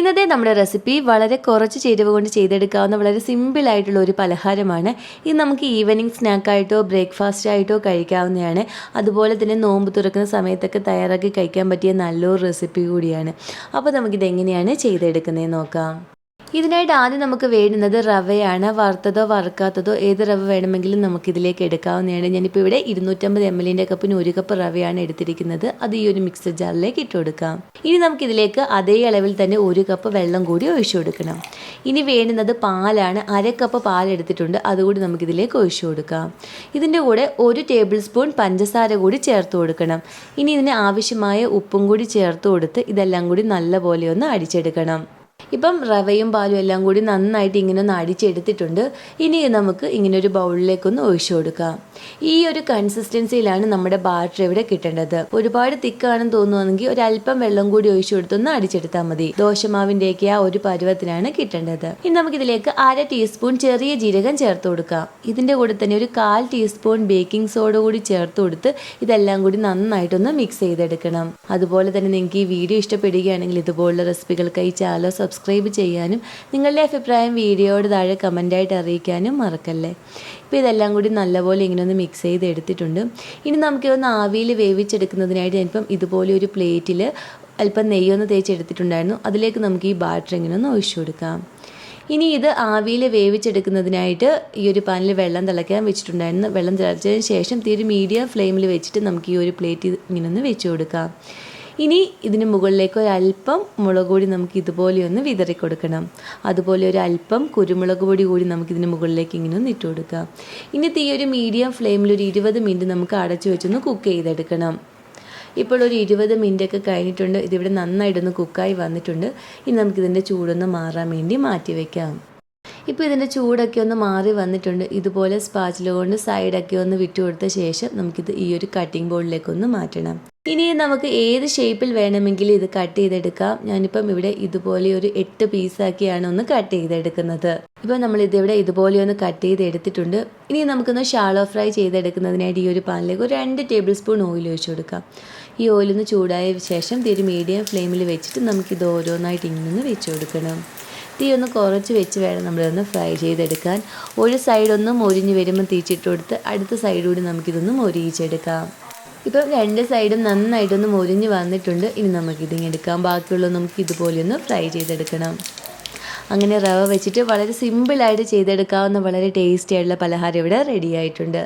ഇന്നത്തെ നമ്മുടെ റെസിപ്പി വളരെ കുറച്ച് ചേരുവ കൊണ്ട് ചെയ്തെടുക്കാവുന്ന വളരെ സിമ്പിളായിട്ടുള്ള ഒരു പലഹാരമാണ്. ഇത് നമുക്ക് ഈവനിങ് സ്നാക്കായിട്ടോ ബ്രേക്ക്ഫാസ്റ്റ് ആയിട്ടോ കഴിക്കാവുന്നതാണ്. അതുപോലെ തന്നെ നോമ്പ് തുറക്കുന്ന സമയത്തൊക്കെ തയ്യാറാക്കി കഴിക്കാൻ പറ്റിയ നല്ലൊരു റെസിപ്പി കൂടിയാണ്. അപ്പോൾ നമുക്കിത് എങ്ങനെയാണ് ചെയ്തെടുക്കുന്നത് നോക്കാം. ഇതിനായിട്ട് ആദ്യം നമുക്ക് വേണ്ടുന്നത് റവയാണ്. വറുത്തതോ വറുക്കാത്തതോ ഏത് റവ വേണമെങ്കിലും നമുക്കിതിലേക്ക് എടുക്കാവുന്നതാണ്. ഞാനിപ്പോൾ ഇവിടെ ഇരുന്നൂറ്റമ്പത് എം എല്ലിന്റെ കപ്പിന് ഒരു കപ്പ് റവയാണ് എടുത്തിരിക്കുന്നത്. അത് ഈ ഒരു മിക്സർ ജാറിലേക്ക് ഇട്ട് കൊടുക്കാം. ഇനി നമുക്കിതിലേക്ക് അതേ അളവിൽ തന്നെ ഒരു കപ്പ് വെള്ളം കൂടി ഒഴിച്ചു കൊടുക്കണം. ഇനി വേണ്ടുന്നത് പാലാണ്. അര കപ്പ് പാൽ എടുത്തിട്ടുണ്ട്. അതുകൂടി നമുക്കിതിലേക്ക് ഒഴിച്ചു കൊടുക്കാം. ഇതിന്റെ കൂടെ ഒരു ടേബിൾ സ്പൂൺ പഞ്ചസാര കൂടി ചേർത്ത് കൊടുക്കണം. ഇനി ഇതിന് ആവശ്യമായ ഉപ്പും കൂടി ചേർത്ത് കൊടുത്ത് ഇതെല്ലാം കൂടി നല്ലപോലെ ഒന്ന് അടിച്ചെടുക്കണം. ഇപ്പം റവയും പാലും എല്ലാം കൂടി നന്നായിട്ട് ഇങ്ങനെ ഒന്ന് അടിച്ചെടുത്തിട്ടുണ്ട് ഇനി നമുക്ക് ഇങ്ങനെ ഒരു ബൗളിലേക്കൊന്ന് ഒഴിച്ചു കൊടുക്കാം. ഈ ഒരു കൺസിസ്റ്റൻസിയിലാണ് നമ്മുടെ ബാറ്റർ ഇവിടെ കിട്ടേണ്ടത്. ഒരുപാട് തിക്കാണെന്ന് തോന്നുവാണെങ്കിൽ ഒരു അല്പം വെള്ളം കൂടി ഒഴിച്ചു കൊടുത്തൊന്ന് അടിച്ചെടുത്താൽ മതി. ദോശമാവിന്റെയൊക്കെ ആ ഒരു പരുവത്തിനാണ് കിട്ടേണ്ടത്. ഇനി നമുക്കിതിലേക്ക് അര ടീസ്പൂൺ ചെറിയ ജീരകം ചേർത്ത് കൊടുക്കാം. ഇതിന്റെ കൂടെ തന്നെ ഒരു കാൽ ടീസ്പൂൺ ബേക്കിംഗ് സോഡ കൂടി ചേർത്ത് കൊടുത്ത് ഇതെല്ലാം കൂടി നന്നായിട്ടൊന്ന് മിക്സ് ചെയ്തെടുക്കണം. അതുപോലെ തന്നെ നിങ്ങൾക്ക് ഈ വീഡിയോ ഇഷ്ടപ്പെടുകയാണെങ്കിൽ ഇതുപോലുള്ള റെസിപ്പികൾക്കായി ചാനൽ സബ്സ്ക്രൈബ് ചെയ്യാനും നിങ്ങളുടെ അഭിപ്രായം വീഡിയോയോട് താഴെ കമന്റായിട്ട് അറിയിക്കാനും മറക്കല്ലേ. ഇപ്പോൾ ഇതെല്ലാം കൂടി നല്ലപോലെ ഇങ്ങനെ ഒന്ന് മിക്സ് ചെയ്ത് എടുത്തിട്ടുണ്ട്. ഇനി നമുക്ക് ഒന്ന് ആവിയിൽ വേവിച്ചെടുക്കുന്നതിനായിട്ട് ഞാനിപ്പം ഇതുപോലെ ഒരു പ്ലേറ്റിൽ അല്പം നെയ്യൊന്ന് തേച്ചെടുത്തിട്ടുണ്ടായിരുന്നു. അതിലേക്ക് നമുക്ക് ഈ ബാറ്റർ ഇങ്ങനെ ഒന്ന് ഒഴിച്ചു കൊടുക്കാം. ഇനി ഇത് ആവിയിൽ വേവിച്ചെടുക്കുന്നതിനായിട്ട് ഈ ഒരു പാനിൽ വെള്ളം തിളയ്ക്കാൻ വെച്ചിട്ടുണ്ടായിരുന്നു. വെള്ളം തിളച്ചതിന് ശേഷം തീരെ മീഡിയം ഫ്ലെയിമിൽ വെച്ചിട്ട് നമുക്ക് ഈ ഒരു പ്ലേറ്റ് ഇങ്ങനെ ഒന്ന് വെച്ച് കൊടുക്കാം. ഇനി ഇതിന് മുകളിലേക്ക് അല്പം മുളക് പൊടി നമുക്ക് ഇതുപോലെ ഒന്ന് വിതറി കൊടുക്കണം. അതുപോലെ ഒരു അല്പം കുരുമുളക് പൊടി കൂടി നമുക്ക് ഇതിന് മുകളിലേക്ക് ഇങ്ങനെ ഒന്ന് ഇട്ട് കൊടുക്കാം. ഇനി തീ ഒരു മീഡിയം ഫ്ലെയിമിൽ ഒരു ഇരുപത് മിനിറ്റ് നമുക്ക് അടച്ചു വെച്ചൊന്ന് കുക്ക് ചെയ്തെടുക്കണം. ഇപ്പോൾ ഒരു ഇരുപത് മിനിറ്റ് ഒക്കെ കഴിഞ്ഞിട്ടുണ്ട്. ഇതിവിടെ നന്നായിട്ടൊന്ന് കുക്കായി വന്നിട്ടുണ്ട്. ഇനി നമുക്കിതിന്റെ ചൂടൊന്ന് മാറാൻ വേണ്ടി മാറ്റി വയ്ക്കാം ഇപ്പോൾ ഇതിന്റെ ചൂടൊക്കെ ഒന്ന് മാറി വന്നിട്ടുണ്ട്. ഇതുപോലെ സ്പാച്ചില കൊണ്ട് സൈഡൊക്കെ ഒന്ന് വിട്ടുകൊടുത്ത ശേഷം നമുക്കിത് ഈ ഒരു കട്ടിംഗ് ബോർഡിലേക്കൊന്ന് മാറ്റണം. ഇനി നമുക്ക് ഏത് ഷേപ്പിൽ വേണമെങ്കിലും ഇത് കട്ട് ചെയ്തെടുക്കാം? ഞാനിപ്പം ഇവിടെ ഇതുപോലെ ഒരു എട്ട് പീസാക്കിയാണ് ഒന്ന് കട്ട് ചെയ്തെടുക്കുന്നത്. ഇപ്പം നമ്മൾ ഇതിവിടെ ഇതുപോലെ ഒന്ന് കട്ട് ചെയ്ത് എടുത്തിട്ടുണ്ട് ഇനി നമുക്കൊന്ന് ഷാളോ ഫ്രൈ ചെയ്തെടുക്കുന്നതിനായിട്ട് ഈ ഒരു പാനിലേക്ക് ഒരു രണ്ട് ടേബിൾ സ്പൂൺ ഓയിൽ ഒഴിച്ചു കൊടുക്കാം. ഈ ഓയിലൊന്ന് ചൂടായ ശേഷം തിരി മീഡിയം ഫ്ലെയിമിൽ വെച്ചിട്ട് നമുക്കിത് ഓരോന്നായിട്ട് ഇങ്ങനെ വെച്ച് കൊടുക്കണം. തീ ഒന്ന് കുറച്ച് വെച്ച് വേണം നമ്മളിതൊന്ന് ഫ്രൈ ചെയ്തെടുക്കാൻ. ഒരു സൈഡൊന്ന് മൊരിഞ്ഞ് വരുമ്പോൾ തീച്ചിട്ട് കൊടുത്ത് അടുത്ത സൈഡ് കൂടി നമുക്കിതൊന്ന് മൊരിയിച്ചെടുക്കാം. ഇപ്പം രണ്ട് സൈഡും നന്നായിട്ടൊന്ന് മൊരിഞ്ഞ് വന്നിട്ടുണ്ട്. ഇനി നമുക്കിതിങ്ങനെ എടുക്കാം. ബാക്കിയുള്ളത് നമുക്ക് ഇതുപോലെ ഒന്ന് ഫ്രൈ ചെയ്തെടുക്കണം. അങ്ങനെ റവ വെച്ചിട്ട് വളരെ സിമ്പിളായിട്ട് ചെയ്തെടുക്കാവുന്ന വളരെ ടേസ്റ്റി ആയിട്ടുള്ള പലഹാരം ഇവിടെ റെഡി ആയിട്ടുണ്ട്.